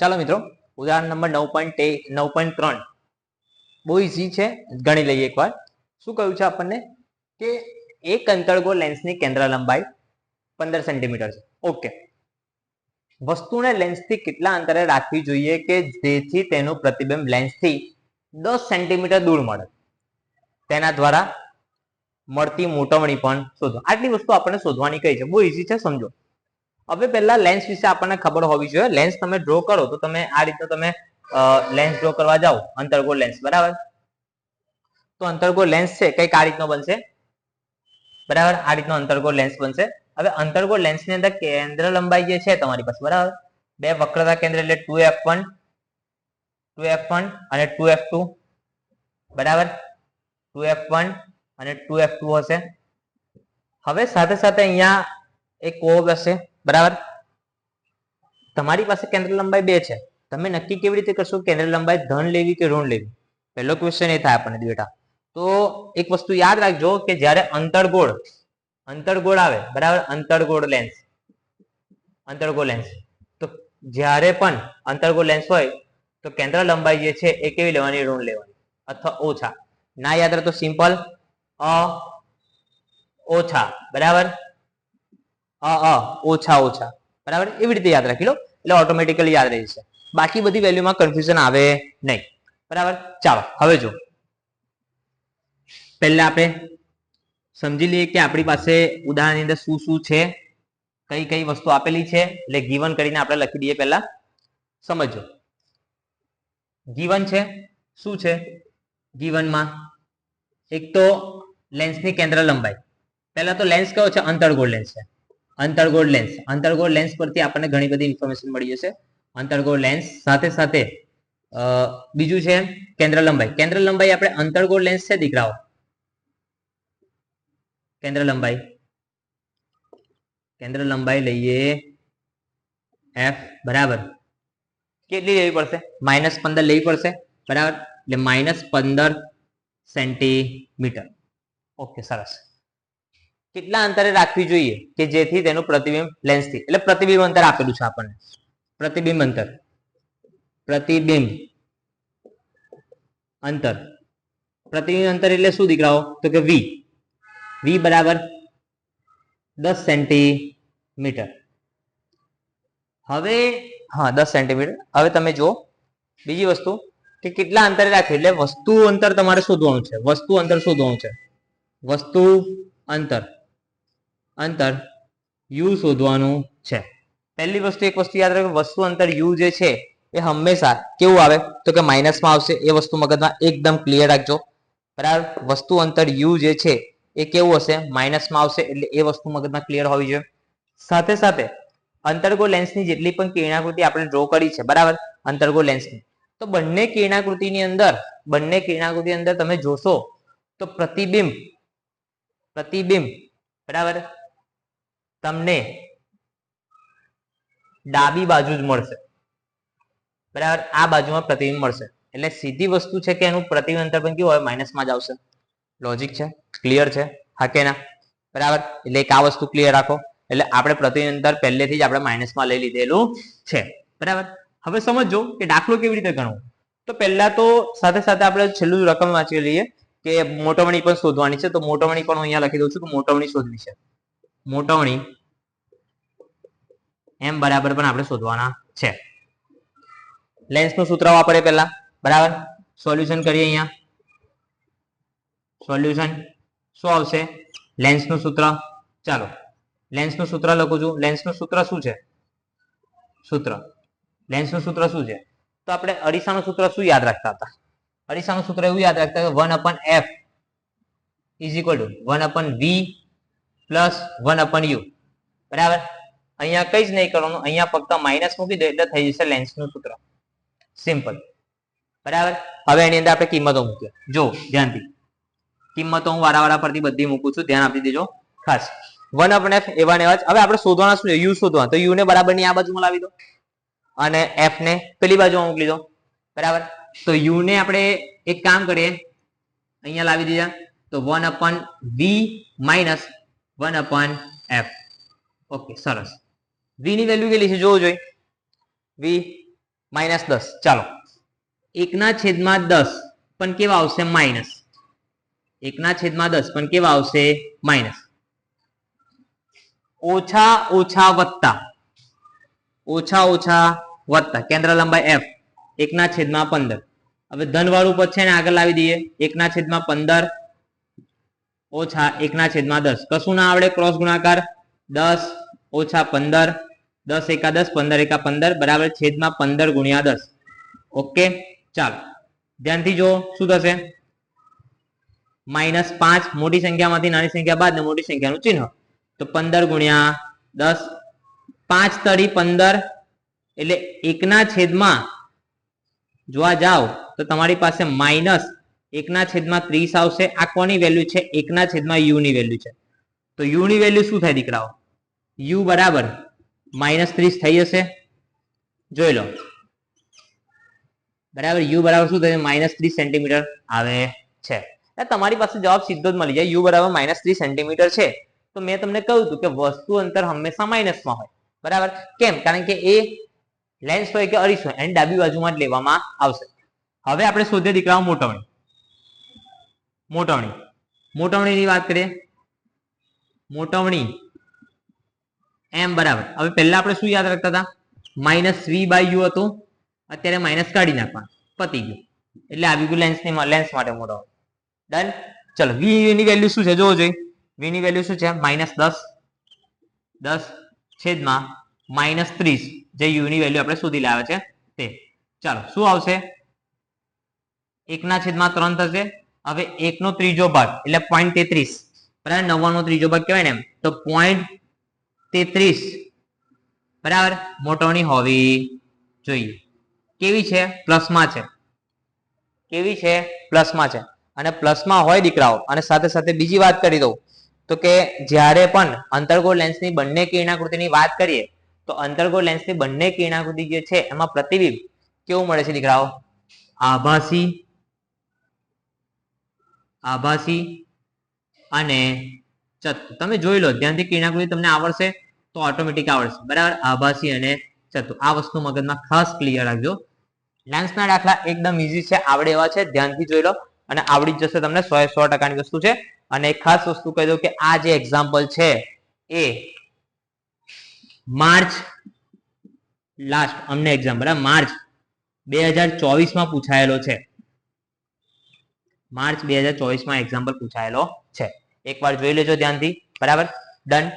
ચાલો મિત્રો, ઉદાહરણ નંબર નવ પોઈન્ટ નવ પોઈન્ટ ત્રણ. બહુ ઇઝી છે, ગણી લઈએ એકવાર. શું કહ્યું છે આપણને? કે એક અંતર્ગો લેન્સની કેન્દ્ર લંબાઈ પંદર સેન્ટીમીટર છે. ઓકે વસ્તુને લેન્સથી કેટલા અંતરે રાખવી જોઈએ કે જેથી તેનું પ્રતિબિંબ લેન્સથી દસ સેન્ટીમીટર દૂર મળે? તેના દ્વારા મળતી મોટવણી પણ શોધો. આટલી વસ્તુ આપણને શોધવાની કઈ છે? બહુ ઇઝી છે, સમજો. હવે પહેલા લેન્સ વિશે આપણને ખબર હોવી જોઈએ. લેન્સ તમે ડ્રો કરો તો તમે આ રીતે તમે લેન્સ ડ્રો કરવા જાઓ. અંતર્ગોળ લેન્સ બરાબર? તો અંતર્ગોળ લેન્સ છે, કંઈક આ રીતનો બનશે. બરાબર? આ રીતનો અંતર્ગોળ લેન્સ બનશે. હવે અંતર્ગોળ લેન્સની અંદર કેન્દ્ર લંબાઈ જે છે તમારી પાસે, બરાબર? બે વક્રતા કેન્દ્ર એટલે two F one two F one અને ટુ એફ ટુ બરાબર? ટુ એફ વન અને ટુ એફ ટુ હશે. હવે સાથે સાથે અહીંયા એક કોબ હશે. બરાબર? તમારી પાસે કેન્દ્ર લંબાઈ બે છે. તમે નક્કી કેવી રીતે કરશો કેન્દ્ર લંબાઈ ધન લેવી કે ઋણ લેવી? પહેલો ક્વેશ્ચન એ થાય આપણને બેટા. તો એક વસ્તુ યાદ રાખજો કે જ્યારે અંતરગોળ અંતરગોળ આવે, બરાબર? અંતરગોળ લેન્સ અંતરગોળ લેન્સ તો જ્યારે પણ અંતરગોળ લેન્સ હોય, તો કેન્દ્ર લંબાઈ જે છે એ કેવી લેવાની? ઋણ લેવાની. અથવા ઓછા. ના યાદ રહે તો સિમ્પલ અ, ઓછા. બરાબર? અ અ, ઓછા ઓછા. બરાબર? એવી રીતે યાદ રાખી લો. એટલે ઓટોમેટિકલી યાદ રહી જશે બાકી બધી વેલ્યુમાં કન્ફ્યુઝન આવે નહીં. બરાબર? ચાલો, હવે જો પહેલા આપણે સમજી લઈએ કે આપણી પાસે ઉદાહરણની અંદર શું શું છે? કઈ કઈ વસ્તુ આપેલી છે? એટલે ગીવન કરીને આપણે લખી દઈએ પહેલા. સમજો. ગીવન છે. શું છે? ગીવનમાં એક તો લેન્સની કેન્દ્ર લંબાઈ. પહેલા તો લેન્સ કયો છે? અંતર્ગોળ લેન્સ છે. અંતર્ગોળ લેન્સ અંતર્ગોળ લેન્સ પરથી આપણને ઘણી બધી ઇન્ફોર્મેશન મળી જશે. અંતર્ગોળ લેન્સ સાથે સાથે બીજું છે કેન્દ્ર લંબાઈ. કેન્દ્ર લંબાઈ આપણે અંતર્ગોળ લેન્સ છે દીકરાઓ. કેન્દ્ર લંબાઈ. કેન્દ્ર લંબાઈ લઈએ એફ બરાબર. કેટલી લેવી પડશે? માઇનસ પંદર લેવી પડશે. બરાબર? એટલે માઇનસ પંદર સેન્ટીમીટર ઓકે સરસ. કેટલા અંતરે રાખવી જોઈએ કે જેથી તેનું પ્રતિબિંબ લેન્સથી એટલે પ્રતિબિંબ અંતર આપેલું છે આપણને. પ્રતિબિંબ અંતર. પ્રતિબિંબ અંતર. પ્રતિબિંબ અંતર એટલે શું દીકરાઓ? તો કે વી વી બરાબર દસ સેન્ટીમીટર. હવે, હા, દસ સેન્ટીમીટર. હવે તમે જુઓ, બીજી વસ્તુ કે કેટલા અંતરે રાખ્યું એટલે વસ્તુ અંતર તમારે શોધવાનું છે. વસ્તુ અંતર શોધવાનું છે. વસ્તુ અંતર. અંતર યુ શોધવાનું છે. પહેલી વસ્તુ, એક વસ્તુ યાદ રાખો, વસ્તુ અંતર યુ જે છે, એ હંમેશા કેવું આવે? તો કે માઇનસમાં આવશે, એ વસ્તુ મગજમાં એકદમ ક્લિયર રાખજો. બરાબર? વસ્તુ અંતર યુ જે છે, એ કેવું હશે? માઇનસમાં આવશે, એટલે એ વસ્તુ મગજમાં ક્લિયર હોવી જોઈએ. સાથે સાથે, અંતર્ગો લેન્સની જેટલી પણ કિરણાકૃતિ આપણે ડ્રો કરી છે, બરાબર? અંતર્ગો લેન્સની તો બંને કિરણાકૃતિની અંદર, બંને કિરણાકૃતિ અંદર તમે જોશો, તો પ્રતિબિંબ પ્રતિબિંબ, બરાબર? તમને ડાબી બાજુ જ મળશે. બરાબર? આ બાજુમાં પ્રતિબિંબ મળશે. એટલે સીધી વસ્તુ છે કે એનું પ્રતિબિંબ પણ કેવું હોય? માઇનસમાં જ આવશે. લોજિક છે? ક્લિયર છે? હા કે ના? બરાબર? એટલે એક આ વસ્તુ ક્લિયર રાખો. એટલે આપણે પ્રતિબિંબ પહેલેથી જ આપણે માઇનસમાં લઈ લીધેલું છે. બરાબર? હવે સમજો કે દાખલો કેવી રીતે ગણવો. તો પહેલા તો સાથે સાથે આપણે છેલ્લું રકમ વાંચી લઈએ કે મોટવણી પણ શોધવાની છે. તો મોટવણી પણ હું અહીંયા લખી દઉં છું કે મોટવણી શોધવી છે. મોટવણી એમ બરાબર પણ આપણે શોધવાના છે. લેન્સનું સૂત્ર વાપરે પહેલા. બરાબર? સોલ્યુશન કરીએ અહીંયા. સોલ્યુશન શું આવશે? લેન્સનું સૂત્ર. ચાલો. લેન્સનું સૂત્ર લખું છું. લેન્સનું સૂત્ર શું છે? સૂત્ર. લેન્સનું સૂત્ર શું છે? તો આપણે અરીસાનું સૂત્ર શું યાદ રાખતા હતા? અરીસાનું સૂત્ર એવું યાદ રાખતા કે one upon F is equal to one upon V plus one upon U બરાબર? અહીંયા કઈ જ નહીં કરવાનું. અહીંયા ફક્ત માઇનસ મૂકી દો, એટલે થઈ જશે લેન્સનું સૂત્ર. સિમ્પલ બરાબર? હવે એની અંદર આપણે કિંમતો મૂકીએ. જો, ધ્યાનથી. કિંમતો હું વારાવાળા પરથી બધી મૂકું છું. ધ્યાન આપી દેજો. ખાસ. વન અપન એફ એવા ને એવા હવે આપણે શોધવાના શું યુ શોધવા તો યુ ને બરાબરની આ બાજુમાં લાવી દો. અને એફ ને પેલી બાજુમાં મોકલી દો. બરાબર? તો યુ ને આપણે એક કામ કરીએ. અહીંયા લાવી દીધા. તો one upon V minus one upon F okay સરસ. વી ની વેલ્યુ કેટલી છે? જોવું જોઈએ વી માઇનસ દસ. ચાલો. એકના છેદમાં દસ, પણ કેવા આવશે? માઇનસ એકના છેદમાં દસ, પણ કેવા આવશે? માઇનસ ઓછા ઓછા વત્તા. ઓછા ઓછા વત્તા. કેન્દ્ર લંબાઈ એફ એકના છેદમાં પંદર. હવે ધન વાળું પદ છે ને આગળ લાવી દઈએ. એકના છેદમાં પંદર ઓછા એકના છેદમાં દસ. કશું ના આવડે ક્રોસ ગુણાકાર દસ ઓછા પંદર. દસ એકા દસ, પંદર એકા પંદર, બરાબર છેદમાં પંદર ગુણ્યા દસ. ઓકે, ચાલો. ધ્યાનથી જો શું થશે? માઇનસ પાંચ, મોટી સંખ્યામાંથી નાની સંખ્યા બાદ ને મોટી સંખ્યાનું ચિહ્ન. તો પંદર ગુણ્યા દસ, પાંચ તળી પંદર, એટલે એકના છેદમાં જોવા જાઓ, તો તમારી પાસે માઇનસ એકના છેદમાં ત્રીસ આવશે. આ કોની વેલ્યુ છે? એકના છેદમાં યુ ની વેલ્યુ છે. તો યુ ની વેલ્યુ શું થાય દીકરાઓ? યુ બરાબર માઇનસ ત્રીસ થઈ જશે. જોઈ લો. બરાબર? યુ બરાબર શું થશે? માઇનસ ત્રીસ સેન્ટીમીટર આવે છે. તમારી પાસે જવાબ સીધો જ મળી જાય. યુ બરાબર માઇનસ ત્રીસ સેન્ટીમીટર છે. તો મેં તમને કહ્યું હતું કે વસ્તુ અંતર હંમેશા માઇનસમાં હોય. બરાબર? કેમ? કારણ કે એ લેન્સ હોય કે અરીસ હોય, એની ડાબી બાજુમાં જ લેવામાં આવશે. હવે આપણે શોધીએ દીકરાઓ મોટવણી. મોટવણી. મોટવણીની વાત કરીએ. મોટવણી. એમ બરાબર. હવે પહેલા આપણે શું યાદ રાખતા હતા? માઇનસ વી બાય યુ હતું. અત્યારે માઇનસ કાઢી નાખવા પતી ગયું. એટલે આવી ગયું લેન્સની લેન્સ માટે મોટો ડન ચલો વી ની વેલ્યુ શું છે? જોવો જોઈએ. વી વેલ્યુ શું છે? માઇનસ દસ. દસ છેદમાં માઇનસ ત્રીસ, જે યુની વેલ્યુ આપણે શોધી લાવે છે તે. ચાલો, શું આવશે? એકના છેદમાં ત્રણ થશે. હવે એકનો ત્રીજો ભાગ, એટલે પોઈન્ટ તેત્રીસ. બરાબર? નવ્વાણું નો ત્રીજો ભાગ કહેવાય ને તો પોઈન્ટ તેત્રીસ. બરાબર? મોટોની હોવી જોઈએ. કેવી છે? પ્લસમાં છે. કેવી છે? પ્લસમાં છે. અને પ્લસમાં હોય દીકરાઓ, અને સાથે સાથે બીજી વાત કરી દઉં. તો કે જ્યારે પણ અંતર્ગોળ લેન્સની બંને કિરણાકૃતિની વાત કરીએ, તો અંતર્ગોળ લેન્સની બંને કિરણાકૃતિ જે છે, એમાં પ્રતિબિંબ કેવું મળે છે દીકરાઓ? આભાસી આભાસી અને ચતુ. તમે જોઈ લો, ધ્યાનથી કિરણાકૃતિ તમને આવડશે તો ઓટોમેટિક આવડશે. બરાબર? આભાસી અને ચતુ. આ વસ્તુ મગજમાં ખાસ ક્લિયર રાખજો. લેન્સના દાખલા એકદમ ઇઝી છે, આવડે એવા છે. ધ્યાનથી જોઈ લો. અને આવડી જશે તમને સો સો ટકાની વસ્તુ છે. અને એક ખાસ વસ્તુ કહી દઉં કે આ જે એક્ઝામ્પલ છે, એ માર્ચ લાસ્ટ અમને એક્ઝામ બરાબર? માર્ચ બે હજાર ચોવીસમાં પૂછાયેલો છે. માર્ચ બે હજાર ચોવીસમાં એક્ઝામ્પલ પૂછાયેલો છે. એકવાર જોઈ લેજો ધ્યાનથી. બરાબર? ડન